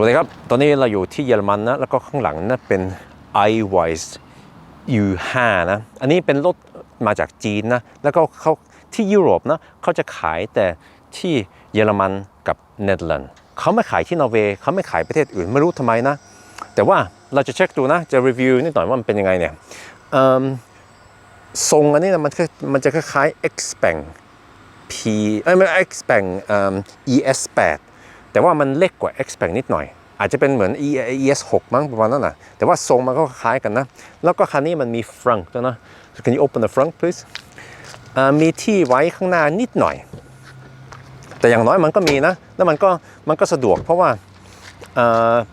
วัสดีครับ ตอนนี้เราอยู่ที่เยอรมันนะ แล้วก็ข้างหลังนะเป็น i w i s e U5 นะ อันนี้เป็นรถมาจากจีนนะ แล้วก็เขาที่ยุโรปนะเขาจะขายแต่ที่เยอรมันกับเนเธอร์แลนด์เขาไม่ขายที่นอร์เวย์เขาไม่ขายประเทศอื่นไม่รู้ทำไมนะ แต่ว่าเราจะเช็คดูนะ จะรีวิวนิดหน่อยว่ามันเป็นยังไงเนี่ยทรงอันนี้นะมันมันจะคล้ายๆ Xpeng P เอ้ยไม่ Xpeng เอิ่ม ES8 แต่ว่ามันเล็กกว่า Xpeng นิดหน่อย อาจจะเป็นเหมือน E- ES6 มั้งประมาณนั้นนะแต่ว่าทรงมันก็คล้ายกันนะ แล้วก็คันนี้มันมี front ด้วยนะ so can you open the front please มีที่ไว้ข้างหน้านิดหน่อย แต่อย่างน้อยมันก็มีนะ แล้วมันก็มันก็สะดวกเพราะว่า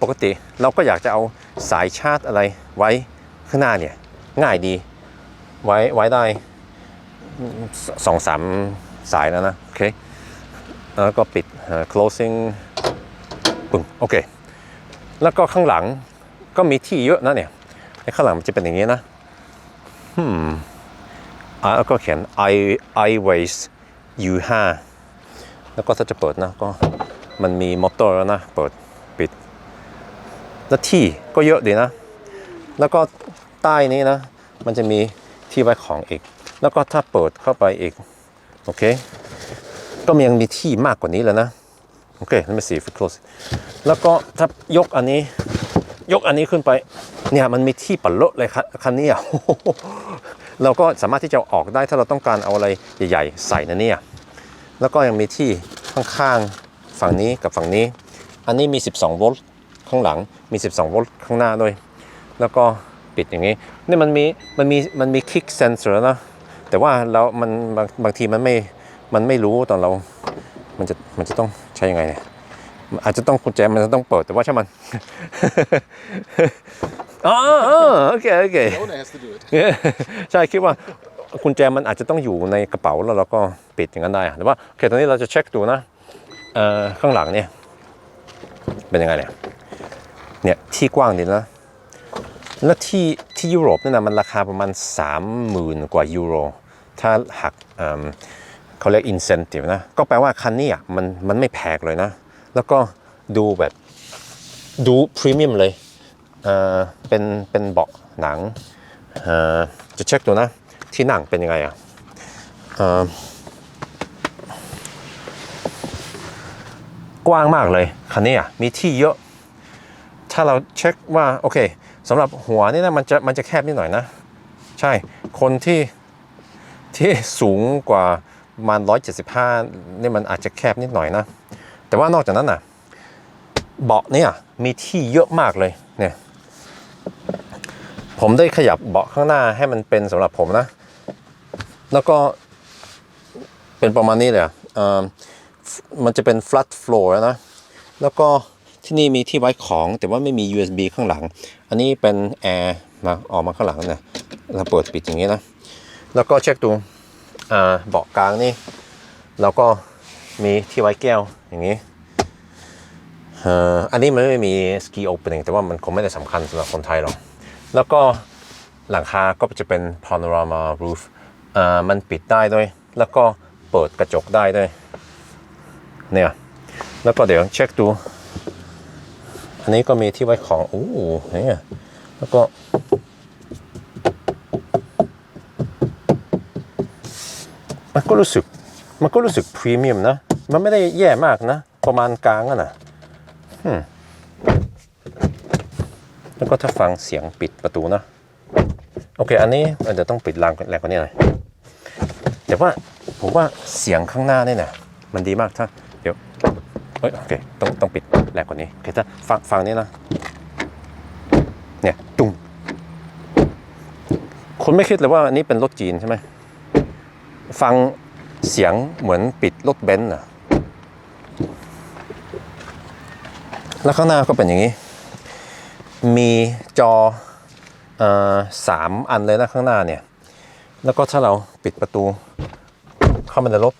ปกติเราก็อยากจะเอาสายชาร์จอะไรไว้ข้างหน้าเนี่ยง่ายดีไว้ไว้ได้สสองสามสายแล้วนะ โอเค แล้วก็ปิด closing ปึ้งโอเค แล้วก็ข้างหลังก็มีที่เยอะนะเนี่ยข้างหลังมันจะเป็นอย่างนี้นะ hmm อะแล้วก็เขียน i i ways u5 แล้วก็ถ้าจะเปิดนะก็มันมีมอเตอร์แล้วนะ เปิดปิด แล้วที่ก็เยอะดีนะ แล้วก็ใต้นี้นะ มันจะมีที่ไว้ของอีก แล้วก็ถ้าเปิดเข้าไปอีก โอเค ก็ยังมีที่มากกว่านี้แล้วนะ โอเค let me see if it close แล้วก็ถ้ายกอันนี้ ยกอันนี้ขึ้นไป เนี่ยมันมีที่ปัดเลอะเลยครับคันนี้อะเราก็สามารถที่จะออกได้ถ้าเราต้องการเอาอะไรใหญ่ ๆ ใส่นะเนี่ย แล้วก็ยังมีที่ข้างๆฝั่งนี้กับฝั่งนี้ อันนี้มี 12 โวลต์ข้างหลัง มี 12 โวลต์ข้างหน้าด้วย แล้วก็ปิดอย่างนี้ นี่มันมี มันมี มันมี kick sensor นะ แต่ว่าเรา มันบางบางทีมันไม่ มันไม่รู้ตอนเรา มันจะมันจะต้องใช้ยังไงเนี่ยอาจจะต้องกุญแจมันจะต้องเปิดแต่ว่าใช่มันอ๋ออ๋อโอเคโอเคใช่คิดว่ากุญแจมันอาจจะต้องอยู่ในกระเป๋าแล้วเราก็ปิดอย่างนั้นได้แต่ว่าโอเคตอนนี้เราจะเช็คดูนะเอ่อข้างหลังเนี่ยเป็นยังไงเนี่ยเนี่ยที่กว้างดีนะแล้วที่ที่ยุโรปเนี่ยนะมันราคาประมาณ 30,000 กว่ายูโร ถ้าหัก เขาเรียก incentive นะ ก็แปลว่าคันนี้อะมันมันไม่แพงเลยนะ แล้วก็ดูแบบดูพรีเมียมเลยเอ่อเป็นเป็นเบาะหนังเอ่อจะเช็คดูนะ ที่นั่งเป็นยังไงอะเอ่อกว้างมากเลยคันนี้อะมีที่เยอะ ถ้าเราเช็คว่าโอเคสำหรับหัวนี่นะมันจะมันจะแคบนิดหน่อยนะ ใช่คนที่ที่สูงกว่า ประมาณ 175นี่มันอาจจะแคบนิดหน่อยนะ แต่ว่านอกจากนั้นอะเบาะเนี่ยมีที่เยอะมากเลยเนี่ยผมได้ขยับเบาะข้างหน้าให้มันเป็นสำหรับผมนะ แล้วก็เป็นประมาณนี้เลยอะเอ่อมันจะเป็น flat floor นะ แล้วก็ที่นี่มีที่ไว้ของแต่ว่าไม่มี USB ข้างหลัง อันนี้เป็นแอร์มาออกมาข้างหลังนะเราเปิดปิดอย่างนี้นะ แล้วก็เช็คดู เบาะกลางนี่เราก็มีที่ไว้แก้วอย่างนี้อันนี้มันไม่มี ski opening แต่ว่ามันคงไม่ได้สำคัญสำหรับคนไทยหรอก แล้วก็หลังคาก็จะเป็น panorama roof มันปิดได้ด้วย แล้วก็เปิดกระจกได้ด้วย เนี่ย แล้วก็เดี๋ยวเช็คดู อันนี้ก็มีที่ไว้ของโอ้โหเนี่ยแล้วก็ มัน ก็รู้สึกมันก็รู้สึกพรีเมียมนะ มันไม่ได้แย่มากนะ ประมาณกลางอะนะแล้วก็ถ้าฟังเสียงปิดประตูนะ โอเค อันนี้เดี๋ยวต้องปิดแรงแรงกว่านี้หน่อยแต่ว่าผมว่าเสียงข้างหน้าเนี่ยนะมันดีมากถ้าเดี๋ยวเฮ้ยโอเคต้องต้องปิดแรงกว่านี้โอเคถ้าฟังฟังนี้นะเนี่ยตุ้งคนไม่คิดเลยว่าอันนี้เป็นรถจีนใช่ไหม ฟังเสียงเหมือนปิดรถเบนซ์อะแล้วข้างหน้าก็เป็นอย่างนี้ มีจอสามอันเลยนะข้างหน้าเนี่ย แล้วก็ถ้าเราปิดประตูเข้ามาในรถ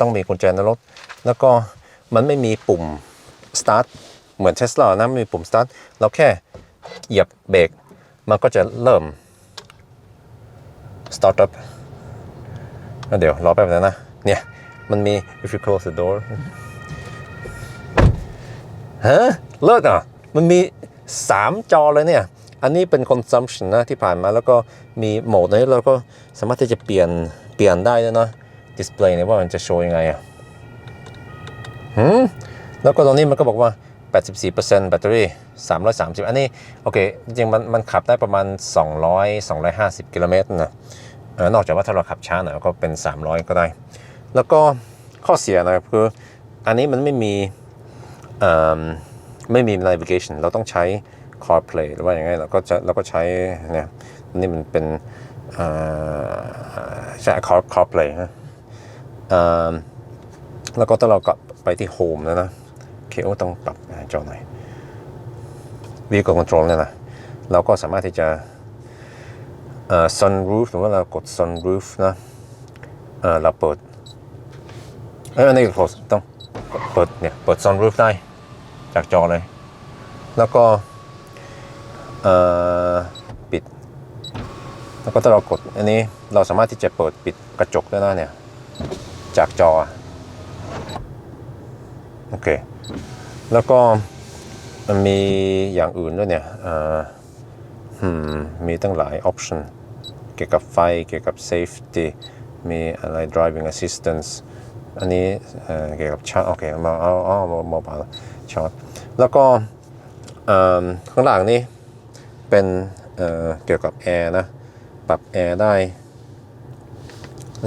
ต้องมีกุญแจในรถ แล้วก็มันไม่มีปุ่ม start เหมือนเทสลานะไม่มีปุ่ม start เราแค่เหยียบเบรกมันก็จะเริ่ม start up เดี๋ยวรอแป๊บนึงนะ เนี่ย มันมี if you close the door ฮะเลิศอะ มันมี 3 จอเลยเนี่ย อันนี้เป็น consumption นะที่ผ่านมาแล้วก็มีโหมดนี้เราก็สามารถที่จะเปลี่ยนเปลี่ยนได้ด้วยนะ display เนี่ยว่ามันจะโชว์ยังไงอะหืมแล้วก็ตรงนี้มันก็บอกว่า 84%แบตเตอรี่ 330 อันนี้ โอเค จริงมันมันขับได้ประมาณ 200 250 กิโลเมตรนะ นอกจากว่าถ้าเราขับช้าหน่อยก็เป็น 300 ก็ได้ แล้วก็ข้อเสียนะครับคืออันนี้มันไม่มีไม่มี navigation เราต้องใช้ CarPlay หรือว่าอย่างไรเราก็จะเราก็ใช้เนี่ยนี่มันเป็นใช้ Car CarPlay นะแล้วก็ถ้าเรากลับไปที่ Home แล้วนะโอเคโอ้ต้องปรับจอหน่อย Vehicle Control เนี่ยนะเราก็สามารถที่จะ sunroof หรือว่าเรากด sunroof นะเอ่อเราเปิดเอ้ยอันนี้ก็ต้องเปิดเนี่ยเปิด sunroof ได้จากจอเลย แล้วก็เอ่อปิด แล้วก็ถ้าเรากดอันนี้เราสามารถที่จะเปิดปิดกระจกได้นะเนี่ยจากจอโอเคแล้วก็มันมีอย่างอื่นด้วยเนี่ยเอ่อมีตั้งหลาย option เกี่ยวกับไฟ เกี่ยวกับ safety มีอะไร driving assistance อันนี้เกี่ยวกับชาร์จโอเคมาเอาเอาโมบายชาร์จแล้วก็ข้างหลังนี่เป็นเอ่อเกี่ยวกับแอร์นะ ปรับแอร์ได้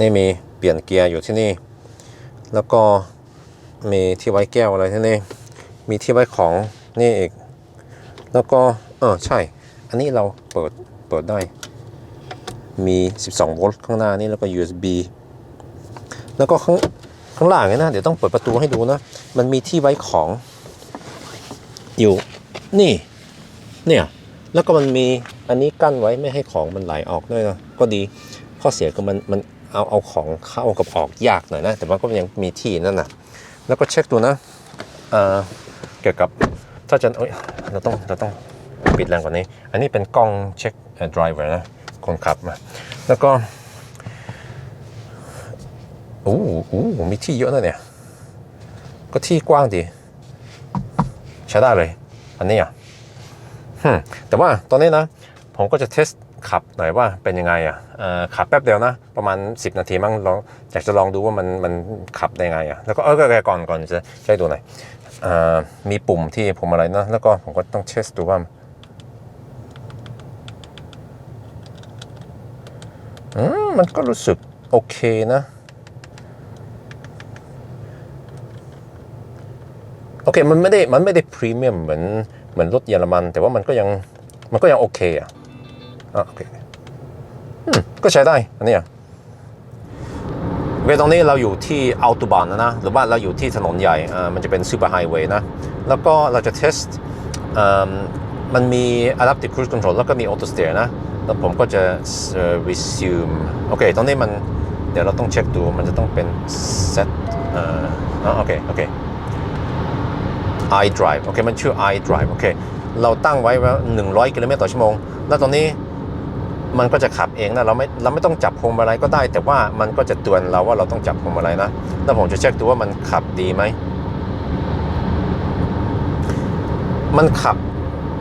นี่มีเปลี่ยนเกียร์อยู่ที่นี่ แล้วก็มีที่ไว้แก้วอะไรที่นี่ มีที่ไว้ของนี่อีก แล้วก็เออใช่ อันนี้เราเปิดเปิดได้ มี 12 โวลต์ข้างหน้านี่แล้วก็ USB แล้วก็ข้างข้างล่างเนี่ยนะ เดี๋ยวต้องเปิดประตูให้ดูนะ มันมีที่ไว้ของอยู่นี่เนี่ยแล้วก็มันมีอันนี้กั้นไว้ไม่ให้ของมันไหลออกด้วยนะก็ดีข้อเสียคือมันมันเอาเอาของเข้ากับออกยากหน่อยนะ แต่ว่าก็ยังมีที่นั่นนะแล้วก็เช็คดูนะเอ่อเกี่ยวกับถ้าจะเอ้ยเราต้องเราต้องปิดแรงกว่านี้ อันนี้เป็นกล้องเช็คเอ่อ driver นะ คนขับมา แล้วก็โอ้โหมีที่เยอะนะเนี่ย ก็ที่กว้างดี ใช้ได้เลย อันนี้อะฮึแต่ว่าตอนนี้นะ ผมก็จะเทสขับหน่อยว่าเป็นยังไงอะออขับแป๊บเดียวนะ ประมาณ 10 นาทีมั้งลองอยากจะลองดูว่ามันมันขับได้ไงอะแล้วก็เออก่อนก่อนจะใช้ดูหน่อยออมีปุ่มที่ผมอะไรนะแล้วก็ผมก็ต้องเทสดูว่า มันก็รู้สึกโอเคนะ โอเค มันไม่ได้ มันไม่ได้พรีเมียมเหมือน เหมือนรถเยอรมัน แต่ว่ามันก็ยัง มันก็ยังโอเคอะอะโอเคก็ใช้ได้อันเนี้ยโอเคตรงนี้เราอยู่ที่อัลตูบานนะนะ หรือว่าเราอยู่ที่ถนนใหญ่อ่ามันจะเป็นซูเปอร์ไฮเวย์นะ แล้วก็เราจะเทสอ่มันมี adaptive cruise control แล้วก็มี auto steer นะ แล้วผมก็จะ resume โอเค ตรงนี้มันเดี๋ยวเราต้องเช็คดู มันจะต้องเป็น set เอ่อโอเค โอเค iDrive โอเค มันชื่อ iDrive โอเค เราตั้งไว้ว่า 100 กิโลเมตรต่อชั่วโมง แล้วตอนนี้มันก็จะขับเองนะ เราไม่ เราไม่ต้องจับพวงมาลัยก็ได้ แต่ว่ามันก็จะเตือนเราว่าเราต้องจับพวงมาลัยนะ แล้วผมจะเช็คดูว่ามันขับดีไหม มันขับ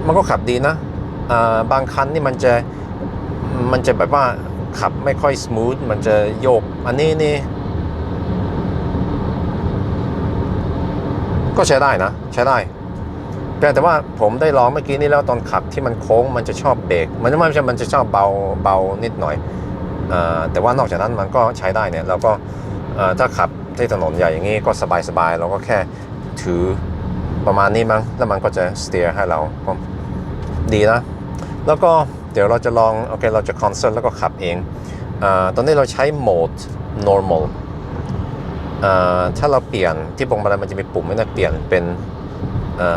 มันก็ขับดีนะ บางคันนี่มันจะ มันจะแบบว่าขับไม่ค่อยส o t h มันจะโยก อันนี้นี่ก็ใช้ได้นะ ใช้ได้แต่แต่ว่าผมได้ลองเมื่อกี้นี้แล้วตอนขับที่มันโค้งมันจะชอบเบรกมันจะไม่ใช่มันจะชอบเบาเบานิดหน่อยอแต่ว่านอกจากนั้นมันก็ใช้ได้เนี่ยเราก็ถ้าขับที่ถนนใหญ่อย่างนี้ก็สบายๆเราก็แค่ถือประมาณนี้มั้งแล้วมันก็จะสเตียร์ให้เราดีนะ แล้วก็ เดี๋ยวเราจะลองโอเคเราจะคอนเซิร์ตแล้วก็ขับเองอตอนนี้เราใช้โหมด normal ถ้าเราเปลี่ยนที่พวงมาลัยมันจะมีปุ่มให้นะเปลี่ยนเป็นเอ่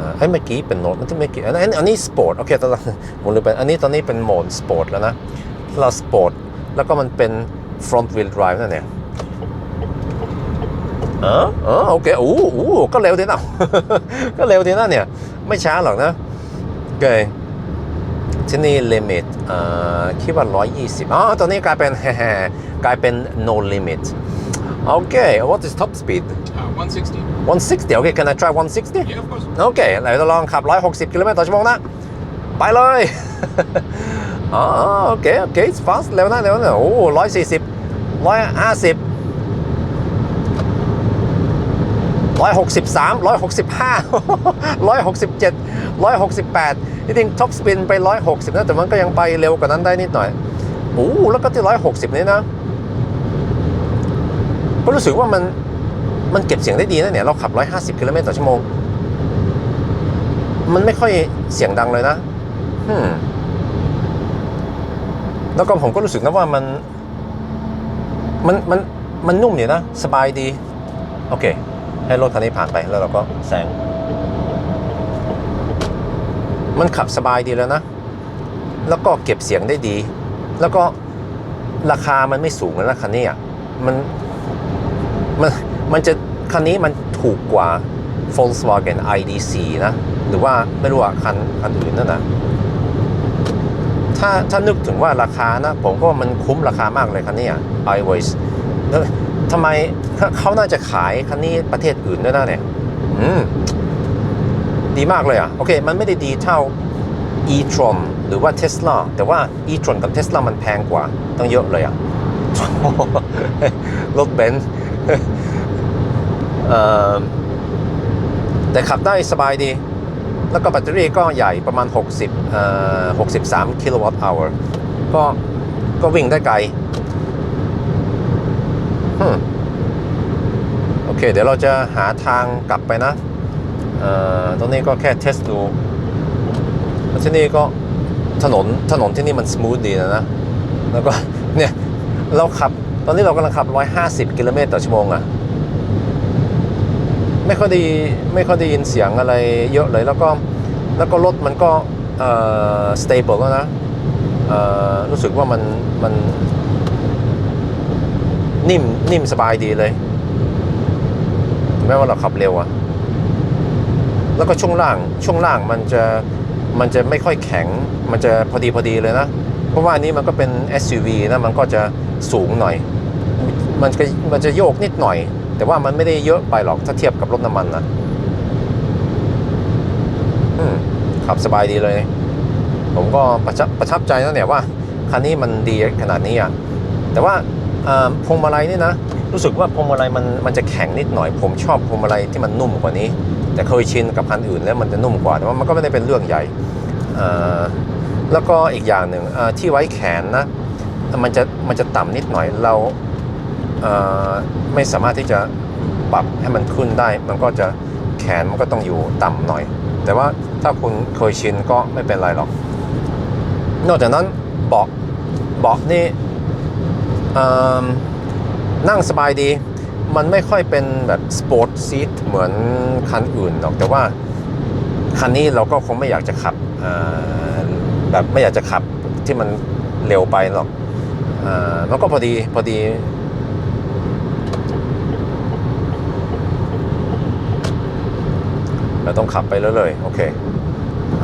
อเอ้ยเมื่อกี้เป็นโหมดมันจะไม่กี่อันนี้อันนี้สปอร์ตโอเคตอนเราผมลืมไปอันนี้ตอนนี้เป็นโหมดสปอร์ตแล้วนะเราสปอร์ตแล้วก็มันเป็น front wheel drive นั่นเนี่ยเออเออโอเคอู้อู้ก็เร็วดีนะก็เร็วดีนะเนี่ย ไม่ช้าหรอกนะโอเค ที่นี่ลิมิตเอ่อคิดว่า 120อ๋อตอนนี้กลายเป็นกลายเป็น no limit อ Okay, what is top speed? Uh, 160. 160. Okay, can I try 160? Yeah, of course. โอเคเราจะลองขับ 160 กิโลเมตรต่อชั่วโมงนะ ไปเลยอ๋อโอเคโอเค it's fast เร็วนะเร็วนะโอ้ร้อยสี่สิ บร้อยหกสิบสามร้อยหกสิบห้าร้อยหกสิบเจ็ดร้อยหกสิบแปดที่จริงท็อปสปินไปร้อยหกสิบนะ แต่มันก็ยังไปเร็วกว่านั้นได้นิดหน่อยโอ้แล้วก็ที่ร้อยหกสิบนี่นะ ก็รู้สึกว่ามันมันเก็บเสียงได้ดีนะเนี่ย เราขับ 150 กิโลเมตรต่อชั่วโมง มันไม่ค่อยเสียงดังเลยนะแล้วก็ผมก็รู้สึกนะว่ามัน มันมันมันนุ่มดีนะ สบายดี โอเค ให้รถคันนี้ผ่านไปแล้วเราก็แซง มันขับสบายดีแล้วนะ แล้วก็เก็บเสียงได้ดี แล้วก็ราคามันไม่สูงเลยนะคันนี้อะมันมันมันจะคันนี้มันถูกกว่า Volkswagen ID4 นะ หรือว่าไม่รู้ว่าคันคันอื่นนั่นนะถ้าถ้านึกถึงว่าราคานะ ผมก็มันคุ้มราคามากเลยคันนี้อะ i w a y s แล้วทำไมเขาเขาน่าจะขายคันนี้ประเทศอื่นด้วยนะเนี่ย อืม ดีมากเลยอะ โอเค มันไม่ได้ดีเท่า e-tron หรือว่า Tesla แต่ว่า e-tron กับ Tesla มันแพงกว่าตั้งเยอะเลยอะรถเบนซ์แต่ขับได้สบายดี แล้วก็แบตเตอรี่ก็ใหญ่ประมาณ 60เอ่อ63 กิโลวัตต์อเวอร์ก็ก็วิ่งได้ไกลโอเค เดี๋ยวเราจะหาทางกลับไปนะ ตรงนี้ก็แค่เทสดูที่นี่ก็ถนนถนนที่นี่มันสมูทดีนะนะ แล้วก็เนี่ยเราขับตอนนี้เรากำลังขับ 150 กิโลเมตรต่อชั่วโมงอะไม่ค่อยได้ไม่ค่อยได้ยินเสียงอะไรเยอะเลย แล้วก็แล้วก็รถมันก็เอ่อ stable แล้วนะเอ่อรู้สึกว่ามันมันนิ่มนิ่มสบายดีเลยแม้ว่าเราขับเร็วอะ แล้วก็ช่วงล่างช่วงล่างมันจะมันจะไม่ค่อยแข็ง มันจะพอดีพอดีเลยนะ เพราะว่าอันนี้มันก็เป็น SUV นะมันก็จะสูงหน่อย มันก็มันจะโยกนิดหน่อย แต่ว่ามันไม่ได้เยอะไปหรอกถ้าเทียบกับรถน้ำมันนะขับสบายดีเลย ผมก็ประทับประทับใจนะเนี่ยว่าคันนี้มันดีขนาดนี้อะแต่ว่าพวงมาลัยนี่นะ รู้สึกว่าพวงมาลัยมันมันจะแข็งนิดหน่อย ผมชอบพวงมาลัยที่มันนุ่มกว่านี้ แต่เคยชินกับคันอื่นแล้วมันจะนุ่มกว่า แต่ว่ามันก็ไม่ได้เป็นเรื่องใหญ่ แล้วก็อีกอย่างหนึ่งที่ไว้แขนนะ มันจะมันจะต่ำนิดหน่อยเราเไม่สามารถที่จะปรับให้มันขึ้นได้ มันก็จะแขนมันก็ต้องอยู่ต่ำหน่อย แต่ว่าถ้าคุณเคยชินก็ไม่เป็นไรหรอก นอกจากนั้นเบาะเบาะนี่นั่งสบายดี มันไม่ค่อยเป็นแบบสปอร์ตซีทเหมือนคันอื่นหรอกแต่ว่าคันนี้เราก็คงไม่อยากจะขับแบบไม่อยากจะขับที่มันเร็วไปหรอกอ่อมันก็พอดีพอดี เราต้องขับไปเรื่อยโอเค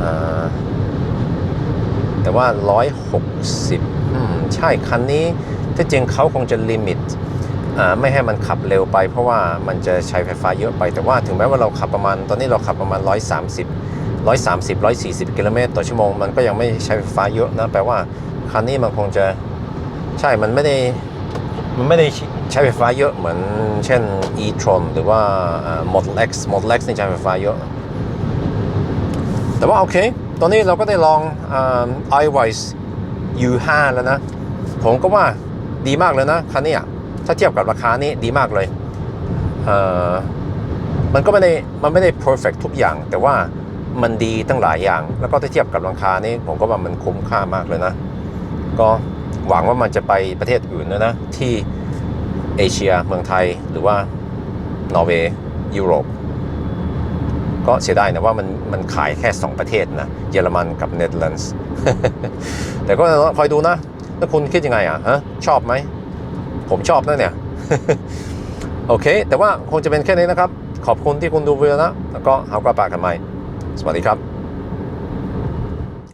อแต่ว่า 160อืมใช่ คันนี้ที่จริงเขาคงจะลิมิต ไม่ให้มันขับเร็วไป เพราะว่ามันจะใช้ไฟฟ้าเยอะไปแต่ว่าถึงแม้ว่าเราขับประมาณตอนนี้เราขับประมาณ 130 130 140กิโลเมตรต่อชั่วโมงมันก็ยังไม่ใช้ไฟฟ้าเยอะนะแปลว่าคันนี้มันคงจะใช่มันไม่ได้มันไม่ได้ใช้ไฟฟ้าเยอะเหมือนเช่น e-tron หรือว่า Model X Model X นี่ใช้ไฟฟ้าเยอะ แต่ว่าโอเค ตอนนี้เราก็ได้ลอง iWise U5 แล้วนะ ผมก็ว่าดีมากเลยนะคันนี้อะ ถ้าเทียบกับราคานี้ดีมากเลยเอ่อมันก็ไม่ได้มันไม่ได้ perfect ทุกอย่าง แต่ว่ามันดีตั้งหลายอย่าง แล้วก็ถ้าเทียบกับราคานี้ผมก็ว่ามันคุ้มค่ามากเลยนะ ก็หวังว่ามันจะไปประเทศอื่นด้วยนะที่เอเชียเมืองไทยหรือว่านอร์เวย์ยุโรปก็เสียดายนะว่ามันมันขายแค่ 2 ประเทศนะ เยอรมันกับเนเธอร์แลนด์แต่ก็คอยดูนะ แล้วคุณคิดยังไงอะฮะชอบไหม ผมชอบนะเนี่ย โอเค แต่ว่าคงจะเป็นแค่นี้นะครับ ขอบคุณที่คุณดูวิวนะ แล้วก็เอากระปากกันใหม่ สวัสดีครับ